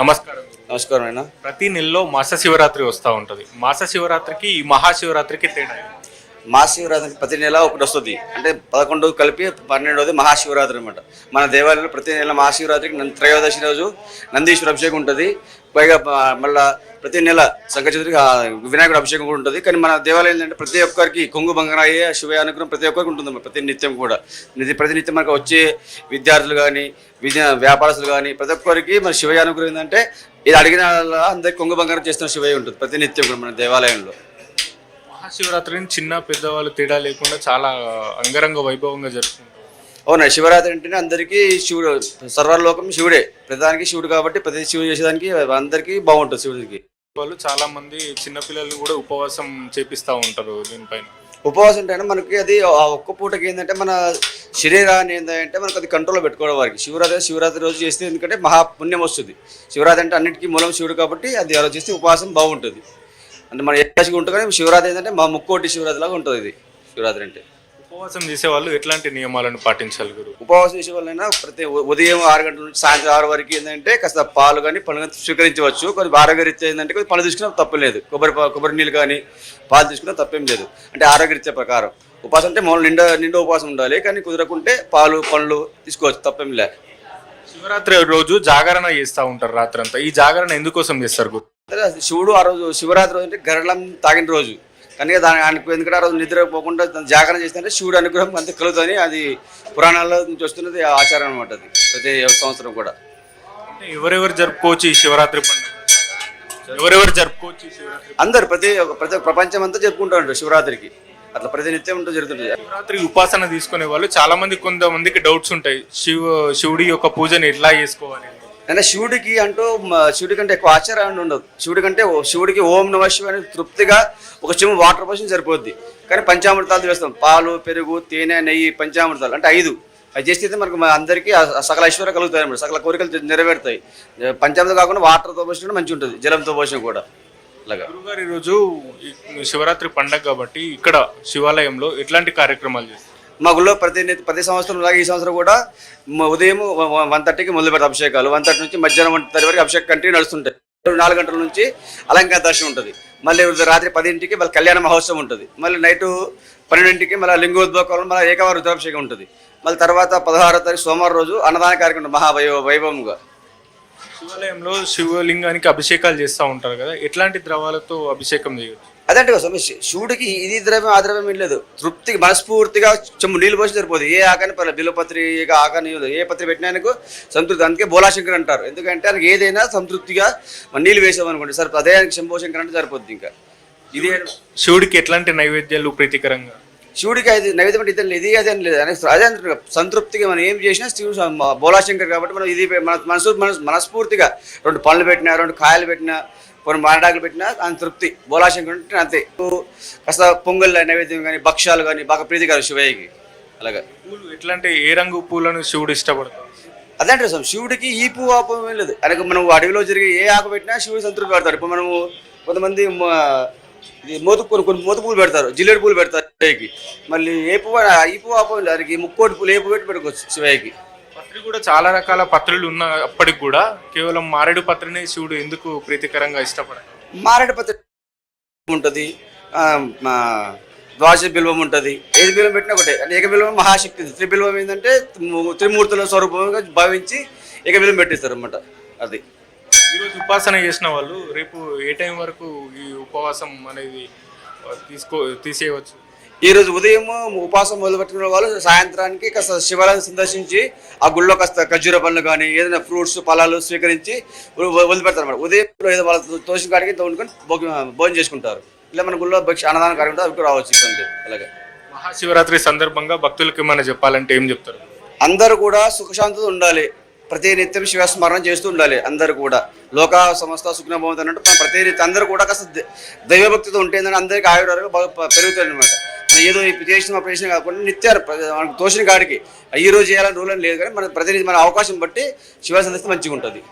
నమస్కారం. నమస్కారం అయినా ప్రతి నెలలో మాస శివరాత్రి వస్తూ ఉంటుంది మాస శివరాత్రికి ఈ మహాశివరాత్రికి తేడా? మహాశివరాత్రి ప్రతి నెల ఒకటి వస్తుంది. అంటే పదకొండు కలిపి పన్నెండవది మహాశివరాత్రి అనమాట మన దేవాలయంలో ప్రతి నెల మహాశివరాత్రికి త్రయోదశి రోజు నందీశ్వర అభిషేకం ఉంటుంది. పైగా మళ్ళా ప్రతి నెల సంకచతురికి వినాయకుడు అభిషేకం కూడా ఉంటుంది. కానీ మన దేవాలయం ఏంటంటే ప్రతి ఒక్కరికి కొంగు బంగారయ్యే శివ అనుగ్రహం ప్రతి ఒక్కరికి ఉంటుంది ప్రతి నిత్యం కూడా. నిత్య ప్రతి నిత్యం మనకు వచ్చే విద్యార్థులు కానీ విద్య వ్యాపారస్తులు కానీ ప్రతి ఒక్కరికి మన శివ అనుగ్రహం ఏంటంటే ఇది అడిగిన వాళ్ళ అందరికి కొంగు బంగారం చేస్తున్న శివయ్య ఉంటుంది. ప్రతి నిత్యం కూడా మన దేవాలయంలో. మహాశివరాత్రిని చిన్న పెద్దవాళ్ళు తేడా లేకుండా చాలా అంగరంగ వైభవంగా జరుపుకుంటారు. అవునా శివరాత్రి అంటేనే అందరికీ శివుడు సర్వలోకం శివుడే. ప్రధానికి శివుడు కాబట్టి ప్రతి శివుడు చేసేదానికి అందరికీ బాగుంటుంది శివుడికి. వాళ్ళు చాలా మంది చిన్నపిల్లలు కూడా ఉపవాసం చేపిస్తూ ఉంటారు దీనిపైన. ఉపవాసం అంటే మనకి అది ఆ ఒక్క పూటకి ఏంటంటే మన శరీరాన్ని ఏంటంటే మనకు అది కంట్రోల్లో పెట్టుకోవడం వారికి. శివరాత్రి శివరాత్రి రోజు చేస్తే ఎందుకంటే మహా పుణ్యం వస్తుంది. శివరాత్రి అంటే అన్నిటికీ మూలం శివుడు కాబట్టి అది ఆ రోజు చేస్తే ఉపవాసం బాగుంటుంది. అంటే మన ఏకాశిగా ఉంటుంది కానీ శివరాత్రి ఏంటంటే మా ముక్కోటి శివరాత్రి లాగా ఉంటుంది ఇది శివరాత్రి అంటే. ఉపవాసం చేసే వాళ్ళు ఎట్లాంటి నియమాలను పాటించాలి గురు? ఉపవాసం చేసే వాళ్ళైనా ప్రతి ఉదయం ఆరు గంటల నుంచి సాయంత్రం ఆరు వరకు ఏంటంటే కాస్త పాలు కానీ పళ్ళు కానీ స్వీకరించవచ్చు. కొన్ని ఆరోగ్యరీత్యా ఏంటంటే కొంచెం పళ్ళు తీసుకున్నా తప్పలేదు కొబ్బరి కొబ్బరి నీళ్ళు కానీ పాలు తీసుకున్నా తప్పేం లేదు. అంటే ఆరోగ్యరీత్యా ప్రకారం. ఉపవాసం అంటే మామూలు నిండా నిండా ఉపవాసం ఉండాలి కానీ కుదరకుంటే పాలు పండ్లు తీసుకోవచ్చు తప్పేం లే. శివరాత్రి రోజు జాగరణ చేస్తూ ఉంటారు రాత్రంతా. ఈ జాగరణ ఎందుకోసం చేస్తారు గురు? శివుడు ఆ రోజు శివరాత్రి రోజు అంటే గరళం తాగిన రోజు. కనుక దాని ఆయనకు ఎందుకంటే ఆ రోజు నిద్రపోకుండా జాగరణ చేస్తుంటే శివుడు అనుగ్రహం అంత కలుగుతుంది అది పురాణాల్లో నుంచి వస్తున్నది ఆచారం అనమాట అది ప్రతి సంవత్సరం కూడా. ఎవరెవరు జరుపుకోవచ్చు ఈ శివరాత్రి పండుగ? ఎవరెవరు జరుపుకోవచ్చు శివరాత్రి అందరు ప్రతి ప్రతి ప్రపంచం అంతా జరుపుకుంటారు శివరాత్రికి. అట్లా ప్రతి నిత్యం ఉంటూ జరుగుతుంది. శివరాత్రి ఉపాసన తీసుకునే వాళ్ళు చాలా మంది కొంతమందికి డౌట్స్ ఉంటాయి. శివ శివుడి యొక్క పూజని ఎట్లా చేసుకోవాలి. అంటే శివుడికి అంటూ మ- శివుడి కంటే ఎక్కువ ఆచారం ఉండదు. శివుడి కంటే శివుడికి ఓం నమ అని తృప్తిగా ఒక చెమ్ము వాటర్ పోసి సరిపోద్ది. కానీ పంచామృతాలు వేస్తాం పాలు పెరుగు తేనె నెయ్యి పంచామృతాలు అంటే ఐదు. అది చేస్తే మనకు అందరికీ సకల ఐశ్వర్యం కలుగుతాయి అన్నమాట. సకల కోరికలు నెరవేరుతాయి. పంచామృతం కాకుండా వాటర్తో పోసిన మంచిగా ఉంటుంది. జలంతో పోసిన కూడా. అలాగా. గురుగారు ఈరోజు శివరాత్రి పండగ కాబట్టి ఇక్కడ శివాలయంలో ఎట్లాంటి కార్యక్రమాలు చేస్తారు? మా గుళ్ళో ప్రతి ప్రతి సంవత్సరం లాగా ఈ సంవత్సరం కూడా ఉదయం వన్ థర్టీకి మొదలు పెడతాం అభిషేకాలు. వన్ థర్టీ నుంచి మధ్యాహ్నం వన్ థర్టీ వరకు అభిషేకం కంటిన్యూ నడుస్తుంటాయి. నాలుగు గంటల నుంచి అలంకార దర్శనం ఉంటుంది. మళ్ళీ రాత్రి పదింటికి మళ్ళీ కళ్యాణ మహోత్సవం ఉంటుంది. మళ్ళీ నైటు పన్నెండింటికి మళ్ళీ లింగోద్భవం మళ్ళీ ఏకవార రుద్రాభిషేకం ఉంటుంది. మళ్ళీ తర్వాత పదహారో తారీఖు సోమవారం రోజు అన్నదాన కార్యక్రమం మహావైభవ మహా వైభవంగా. శివాలయంలో శివలింగానికి అభిషేకాలు చేస్తూ ఉంటారు కదా. ఎట్లాంటి ద్రవాలతో అభిషేకం చేయవచ్చు అదంటే స్వామి శి- శివుడికి ఇది ద్రవ్యం ఆ ద్రవ్యం లేదు. తృప్తికి మనస్ఫూర్తిగా చెమ్ము నీళ్ళు పోసి సరిపోదు. ఏ ఆకని పర్లేదు. బిల్వపత్రి ఇక ఆకని ఏ పత్రి పెట్టినా ఆయనకు సంతృప్తి. అందుకే బోలాశంకర్ అంటారు. ఎందుకంటే ఆయనకి ఏదైనా సంతృప్తిగా మన నీళ్ళు వేసామనుకోండి సరి అదే ఆయనకి శంభోశంకర్ అంటే సరిపోద్ది ఇంకా. ఇది శివుడికి ఎట్లాంటి నైవేద్యాలు ప్రీతికరంగా? శివుడికి అది నైవేద్యం అంటే ఇతరులు ఇది అదే అని లేదు. అదే సంతృప్తిగా మనం ఏం చేసినా శివుడు సం- బోలాశంకర్ కాబట్టి మనం ఇది మన మనసు మనసు మనస్ఫూర్తిగా రెండు పళ్ళు పెట్టినా రెండు కాయలు పెట్టినా కొన్ని మారడాకులు పెట్టినా ఆయన తృప్తి. బోలాశంకర్ అంటే అంతే. కాస్త పొంగల్ నైవేద్యం కానీ భక్ష్యాలు కానీ బాగా ప్రీతికరం శివయ్యకి. అలాగా. పూలు ఎట్లాంటి ఏ రంగు పూలను శివుడు ఇష్టపడతారు అదే అంటే శివుడికి ఈ పువ్వు ఆ పువ్వు ఏం లేదు. ఆయనకు మనం అడవిలో జరిగే ఏ ఆకు పెట్టినా శివుడు సంతృప్తి పెడతారు ఇప్పుడు మనము కొంతమంది మోతు కొన్ని కొన్ని మోతు పూలు పెడతారు. జిల్లేడు పూలు పెడతారు శివయ్యకి. మళ్ళీ ఏ పువ్వు ఈ పువ్వు ఆ పువ్వు లేదు. ఆయనకి ముక్కోటి పూలు ఏ పువ్వు పెట్టి పెట్టుకోవచ్చు శివయ్యకి. పత్రి కూడా చాలా రకాల పత్రులు ఉన్న అప్పటికి కూడా కేవలం మారేడు పత్రిని శివుడు ఎందుకు ప్రీతికరంగా ఇష్టపడాలి మారేడు పత్రి ఉంటుంది ద్వాదశ బిల్వం ఉంటుంది ఏది బిల్వం పెట్టినా ఒకటే అంటే ఏక బిల్వం మహాశక్తి త్రిబిల్వం ఏంటంటే త్రిమూర్తుల స్వరూపంగా భావించి ఏక బిల్వం పెట్టిస్తారు అనమాట అది. ఈరోజు ఉపాసన చేసిన వాళ్ళు రేపు ఏ టైం వరకు ఈ ఉపవాసం అనేది తీసుకో తీసేయవచ్చు? ఈ రోజు ఉదయం ఉపాసం మొదలు పెట్టుకున్న వాళ్ళు సాయంత్రానికి కాస్త శివాలయం సందర్శించి ఆ గుళ్ళో కాస్త ఖర్జూర పనులు కానీ ఏదైనా ఫ్రూట్స్ ఫలాలు స్వీకరించి వదిలిపెడతారు అన్నమాట. ఉదయం ఏదో వాళ్ళ తోసిన కాడికి తోడుకొని భోజనం చేసుకుంటారు. ఇలా మన గుళ్ళో భక్ష అన్నదాన కార్యక్రమం అవి కూడా రావచ్చు ఇబ్బంది అలాగే. మహాశివరాత్రి సందర్భంగా భక్తులకి ఏమైనా చెప్పాలంటే ఏం చెప్తారు? అందరూ కూడా సుఖశాంతితో ఉండాలి. ప్రతి నిత్యం శివస్మరణ చేస్తూ ఉండాలి అందరూ కూడా. లోక సంస్థ సుఖన భవంతి అన్నట్టు మనం ప్రతి నిత్యం అందరూ కూడా కాస్త దైవభక్తితో ఉంటే ఏంటంటే అందరికీ ఆయుర్వేదం పెరుగుతుంది అనమాట ఏదో చేసిన ప్రశ్న కాకుండా నిత్యారు మనకు తోసిన కాడికి. ఈ రోజు చేయాలని రూల్ అని లేదు కానీ మన ప్రతినిధి మన అవకాశం బట్టి శివ మంచిగా ఉంటుంది